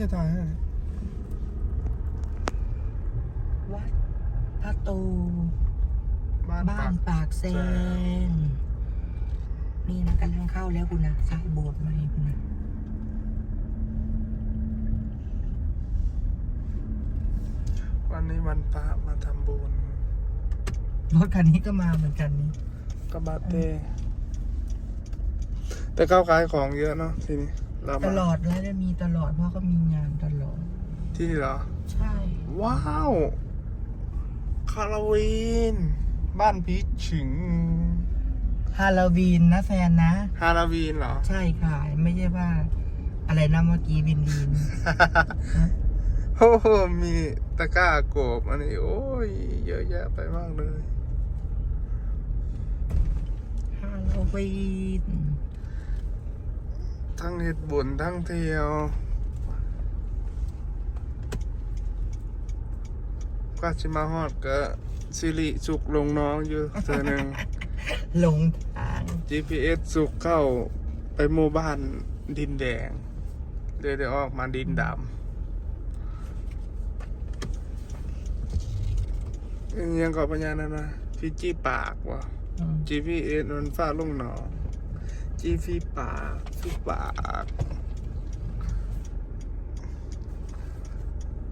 จะถ่ายให้วัดพระโตบ้านบ้าปากนปากแซงนี่นะกำลังเข้าแล้วคุณนะสายโบสถ์มาให้คุณนะวันนี้วันพระมาทำบุญรถคันนี้ก็มาเหมือนกันนี่กบาเต้แต่เข้าขายของเยอะเนาะทีนี้ เราตมาลอดแล้วจะมีตลอดเพราะก็มีงานตลอด ที่นี่เหรอ ใช่ ว้าวคาราวีน บ้านพีชฉิง ฮาโลวีนนะแฟนนะ ฮาราวีนเหรอ ใช่ค่ะ ไม่ใช่ว่า อะไรนะเมื่อกี้วินวีนโอ้โหมีตะกร้าโกบอันนี้ โอ้ย เยอะแยะไปมากเลย ฮาโลวีน ทั้งเห็ดบุญทั้งเที่ยวก็ชิมาฮอดก็สิริสุกลงน้องอยู่เธอหนึ่งหลงทาง GPS สุกเข้าไปหมู่บ้านดินแดงเดี๋ยวเดี๋ยวออกมาดินดำยังกับปัญญานะนะฟิจิปากว่ะอืม GPS มันฟ้าลงหนอง GP ปากฟิปาก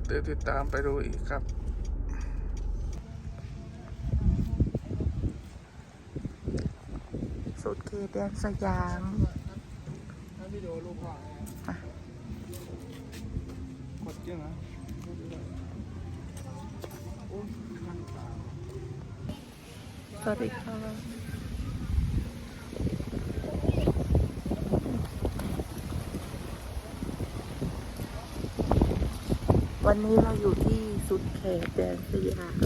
เดี๋ยวติดตามไปดูอีกครับสุดเขตแดนสยามวิดีโอรูปภาพกดยังไงสวัสดีค่ะ วันนี้เราอยู่ที่สุดเขตแดนสยาม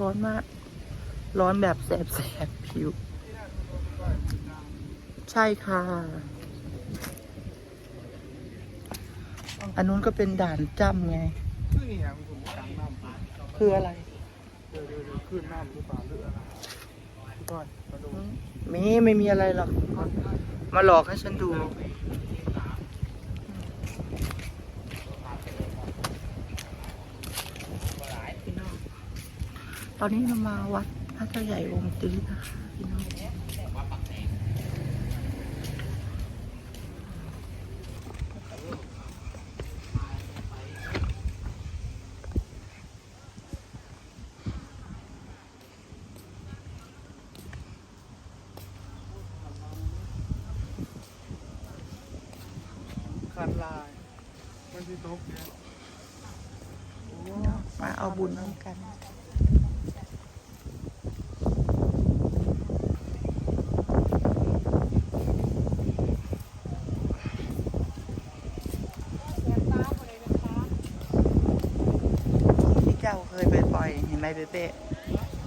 ร้อนมาก ร้อนแบบแสบแสบผิว ใช่ค่ะ อันนู้นก็เป็นด่านจ้ำไง คืออย่างผมกลางน้ำคืออะไรเดี๋ยวเดี๋ยวเดี๋ยวขึ้นน้ำหรือเปล่าหรืออะไรพี่ก้อยมาดูมีไม่มีอะไรหรอก มาหลอกให้ฉันดู ตอนนี้เรามาวัดพระเจ้าใหญ่วงศ์ตื้อนะคะพี่น้อง คันลายมันที่ตกเนี่ยโอ้มาเอาบุญร่วมกัน ที่เจ้าเคยไปปล่อยเห็นไหมเป๊ะ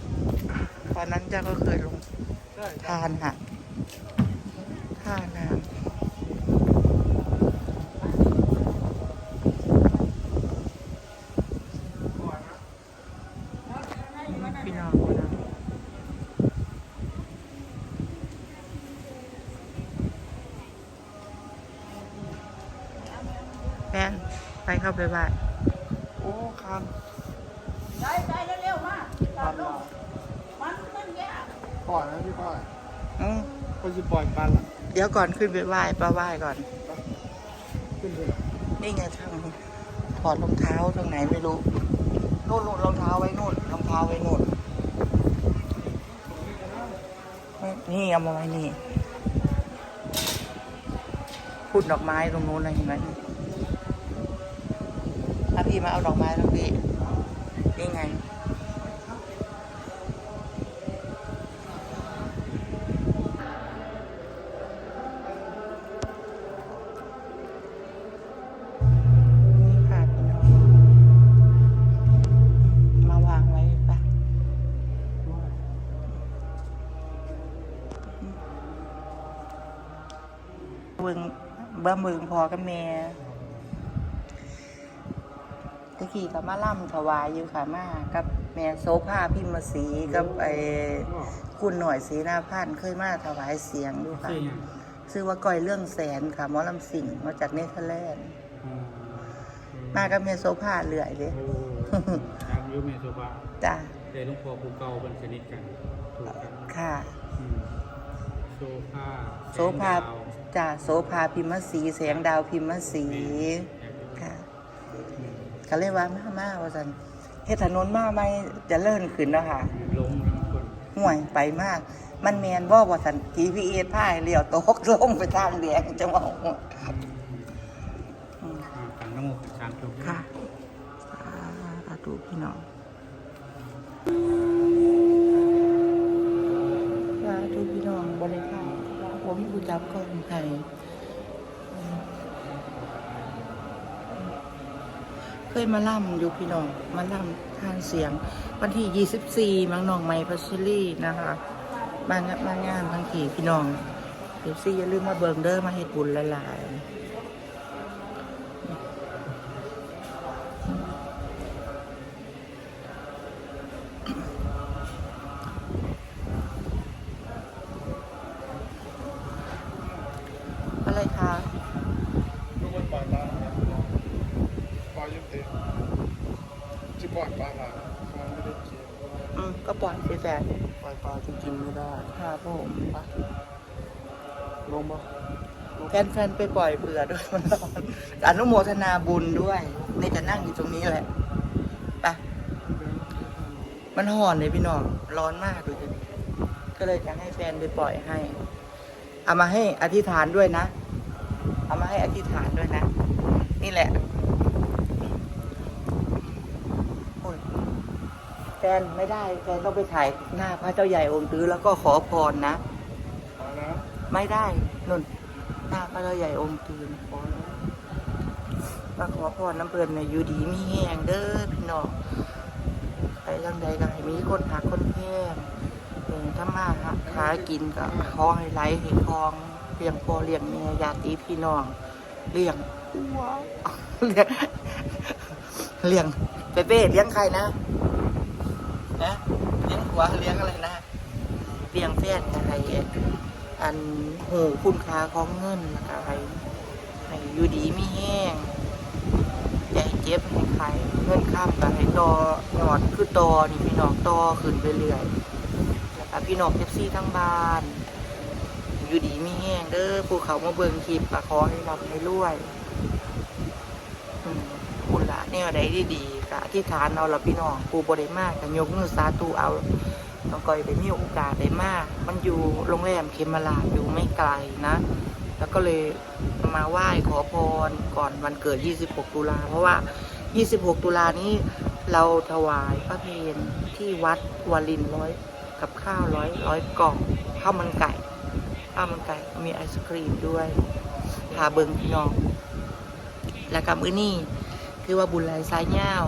ๆตอนนั้นเจ้าก็เคยลงใช่ ทานค่ะท่าน้ำพี่น้องนะ แม่นไปเข้าไปบ้านโอ้คันไปไปเร็วๆมาคันลายมันมันยากปล่อยนะพี่ก้อยอืมก็จะปล่อยปันละเดี๋ยวก่อนขึ้นไปไหว้ป้าไหว้ก่อน ขึ้นไปนี่ไงทางถอดรองเท้าตรงไหนไม่รู้นู่นนู่นรองเท้าไว้นู่นรองเท้าไว้นู่นนี่เอามาไว้นี่พูดดอกไม้ตรงนู้นนะเห็นไหมถ้า พี่มาเอาดอกไม้ตรงนี้นี่ไงนี่ค่ะพี่น้องมาวางไว้ปะเบิงบ้าเบิงพอกับแม่ กี้กับมาล่ำถวายอยู่ค่ะมากับแม่โซภาพิมพ์ศรีกับไอ้คุณหน่อยศรีนาพันธ์เคยมาถวายเสียงอยู่ค่ะชื่อหยังชื่อว่าก้อยเรื่องแสนค่ะหมอลำสิงห์มาจากเนเธอร์แลนด์อ๋อมากับแม่โซภาเรื่อยเลยโอ้ทางยูเมโซบะจ้าแต่หลุงพ่อภูเก่าเป็นชนิดกันถูกกันค่ะอืมโซฟาโสภาจ้าโสภาพิมพ์ศรีแสงดาวพิมพ์ศรีค่ะ ก็เลยว่ามามาว่าสันเฮ็ดถนนมาไม่จะเลื่อนขึ้นเนาะค่ะลงทั้งคนห่วยไปมาก มันแมนบ่ว่าสัน GPS พายเลี้ยวตกลงไปทางแดงจะมองอืมอ่าขันน้ำมูกชามจบค่ะสาธุพี่น้องสาธุพี่น้องบริการผมผู้จับกล้องไทย เคยมาล่ำอยู่พี่น้องมาล่ำทางเสียง วันที่ 24 มังน้องไม้พัชรีนะคะมางานมางานทั้งทีพี่น้องเดี๋ยวซี่อย่าลืมมาเบิงเด้อมาเฮ็ดบุญหลาย ๆอะไรคะ อยปลาเนี่ยปล่อยยุติจะปล่อยปลาหลามันไม่ได้กินอืมก็ปล่อยไปแต่ปล่อยปลาจะกินไม่ได้ค่ะผมไปลงมาแฟนๆไปปล่อยเบื่อด้วยมันร้อนอนุโมทนาบุญด้วยนี่จะนั่งอยู่ตรงนี้แหละไปมันห่อนเลยพี่น้องร้อนมากเลยก็เลยจะให้แฟนไปปล่อยให้ เอามาให้อธิษฐานด้วยนะ เอามาให้อธิษฐานด้วยนะ นี่แหละโอ้ยแฟ นไม่ได้แฟนต้องไปถ่ายหน้าพระเจ้าใหญ่องค์ตื้อแล้วก็ขอพรนะปลานะไม่ได้นุ่น หน้าพระเจ้าใหญ่องค์ตื้อปล่อยนะมาขอพรน้ำเพลินในยอยู่ดีมีแห้งเด้อพี่น้องไปทางใดก็ให้มีคนหักคนแพงเออถ้ามาหาหากินก็ขอให้ไหลให้คลองเลี้ยงพ่อเลี้ยงแม่ญาติพี่น้องเลี้ยงว้าวเลี้ยงเลี้ยงเป๊ะๆเลี้ยงใครนะ นะเลี้ยงหัวเลี้ยงอะไรนะเลี้ยงแฟนกับใครอันหูคุณค่าของเงินแล้วก็ให้อยู่ดีไมีแห้งให้เจ็บให้ใครเงินข้ามกันให้ตอหยอดคือตอนี่พี่น้องตอขึ้นไปเรื่อยแล้วพี่น้องเอฟซีทั้งบ้าน อยู่ดีไมีแห้งเด้อภูเขามาเบิงคลิปขอให้รับให้รวย แนวใดดีดีๆก็อธิษฐานเอาละพี่น้องปูบริมากก็ยกมือสาธุเอาน้องก้อยได้มีโอกาสได้มาก มันอยู่โรงแรมเคมาลาอยู่ไม่ไกลนะ แล้วก็เลยมาไหว้ขอพรก่อนวันเกิด 26 ตุลาเพราะว่า 26 ตุลานี้เราถวายพระเพลที่วัดวารินร้อยกับข้าวร้อยร้อยกล่องข้าวมันไก่ข้าวมันไก่มีไอศครีมด้วยพาเบิงพี่น้อง และกับมื้อนี้ คือว่าบุญหลายสายเงาว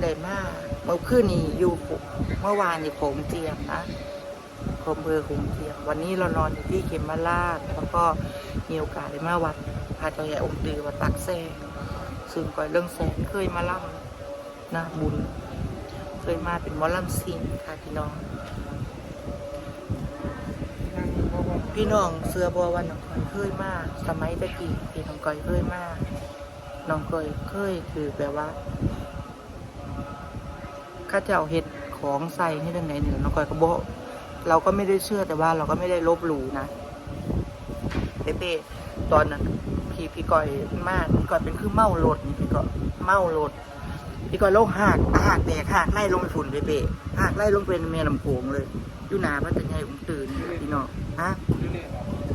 ได้มากเมื่อคืนนี้อยู่เมื่อวานนี่ผมเจียมนะอำเภอขุมเทียม วันนี้เรานอนอยู่ที่เขมราชแล้วก็มีโอกาสได้มาวัดพระเจ้าใหญ่องค์ตือวัดตักแซ่ซึ่งก่อยเรื่องแสนเคยมาล่ำนะบุญ เคยมาเป็นมอลำซิงค่ะพี่น้อง พี่น้องเสือบัววันน้องก้อยเคยมาสมัยตะกี้พี่น้องก้อยเคยมา น้องก้อยเคยคือแบบว่าข้าเจ้าเห็ดของใส่ให้ดังไหนเหนือน้องก้อยก็บอกเราก็ไม่ได้เชื่อแต่ว่าเราก็ไม่ได้ลบหลู่นะเป๊ะตอนนั้นพี่พี่ก้อยมากพี่ก้อยเป็นคือเมาโลดนี่พี่ก้อยเมาโลดพี่ก้อยโลกหักหักแตกหักไล่ลงไปฝุ่นเป๊ะหักไล่ลงเป็นแม่ลำโขงเลยอยู่นาพันทร์ใหญ่ผมตื่นพี่น้องฮะ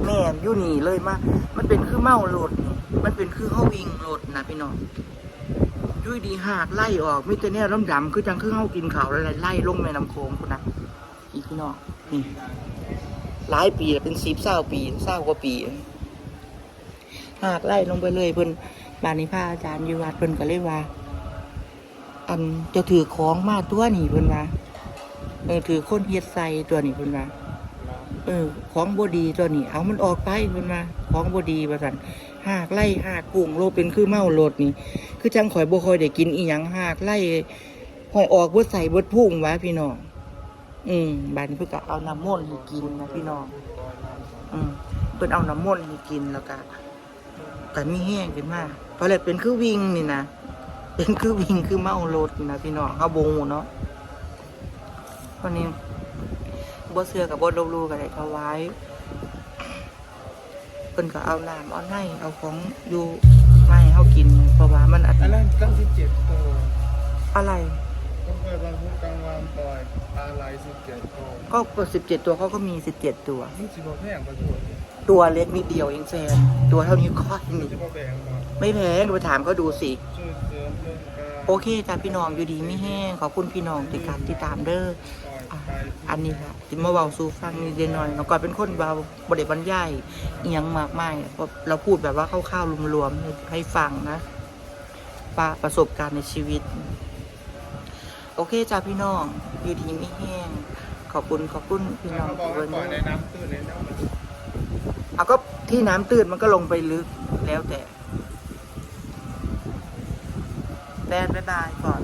แม่ยู่นี่เลยมามันเป็นคือเมาโลดนี่ มันเป็นคือเขาวิ่งโลดนะพี่น้องยุยดีหักไล่ออกมิแต่เนี่ยล้มดำคือจังคือเขากินเขาวอะไรไล่ลงแม่ลำโขงคุณนะอีพี่น้องนี่หลายปีเป็นสิบเศร้าปีเศร้ากว่าปีหากไล่ลงไปเลยเพิ่นบานนี้พระอาจารย์ยูวัดเพิ่นก็เลยว่า อันจะถือของมาตัวนี่เพิ่นว่าเออถือคนเฮ็ดใส่ตัวนี่เพิ่นว่าเออ ของบดีตัวนี้เอามันออกไปเพิ่นว่าของบดีว่าซั่น หากไล่หากกุ้งโลเป็นคือเมาโลดนี่ คือจังข่อยบ่ค่อยได้กินอีหยังหากไล่หอยออกบ่ใส่บ่พุ่งวะพี่น้อง อืมบัดนเพิ่นก็เอาน้ำมนต์ให้กินนะพี่น้อง อืมเพิ่นเอาน้ำมนต์ให้กินแล้วก็ก็มีแห้งขึ้นมาเพราะเลยเป็นคือวิ่งนี่นะ เป็นคือวิ่งคือเมารถนะพี่น้องเฮาบ่ฮู้เนาะวันนี้บ่เชื่อกับบ่ลบลู่ก็ได้ถวายเพิ่นก็เอาน้ำเอาในเอาของอยู่มาให้เฮากิน เพราะว่ามันอันอันนั้นเก้าสิบเจ็ดตัวอะไรต้องเคยบางพุกกลางวานปล่อยปลาไหลสิบเจ็ดตัวก็เปิด17ตัวเขาก็มี17ตัว นี่สิบแพงประตูตัวเล็กนิดเดียวเองแฟนตัวเท่านี้วก้อยนี่จะมาแบ่งมาไม่แพงไปถามเขาดูสิ ช่วยเสริมเรื่องการ โอเคจ้าพี่น้องอยู่ดีไม่แห้งขอบคุณพี่น้องที่การติดตามเด้อปล่ อันนี้ค่ะที่มาเบาสู่ฟังนิดเดียวหน่อยเมื่อก่อนเป็นคนเบาบริบรรยายอิหยังมากมายเพราะเราพูดแบบว่าคร่าวๆรวมๆให้ฟังนะปประสบการณ์ในชีวิต โอเคจ้าพี่น้องอยู่ดีไม่แห้ง ขอบคุณขอบคุณพี่น้องทุกคนปล่อยในน้ำตื้นในน้ำมันเอาก็ที่น้ำตื้นมันก็ลงไปลึกแล้วแต่แดนบ๊ายบายก่อน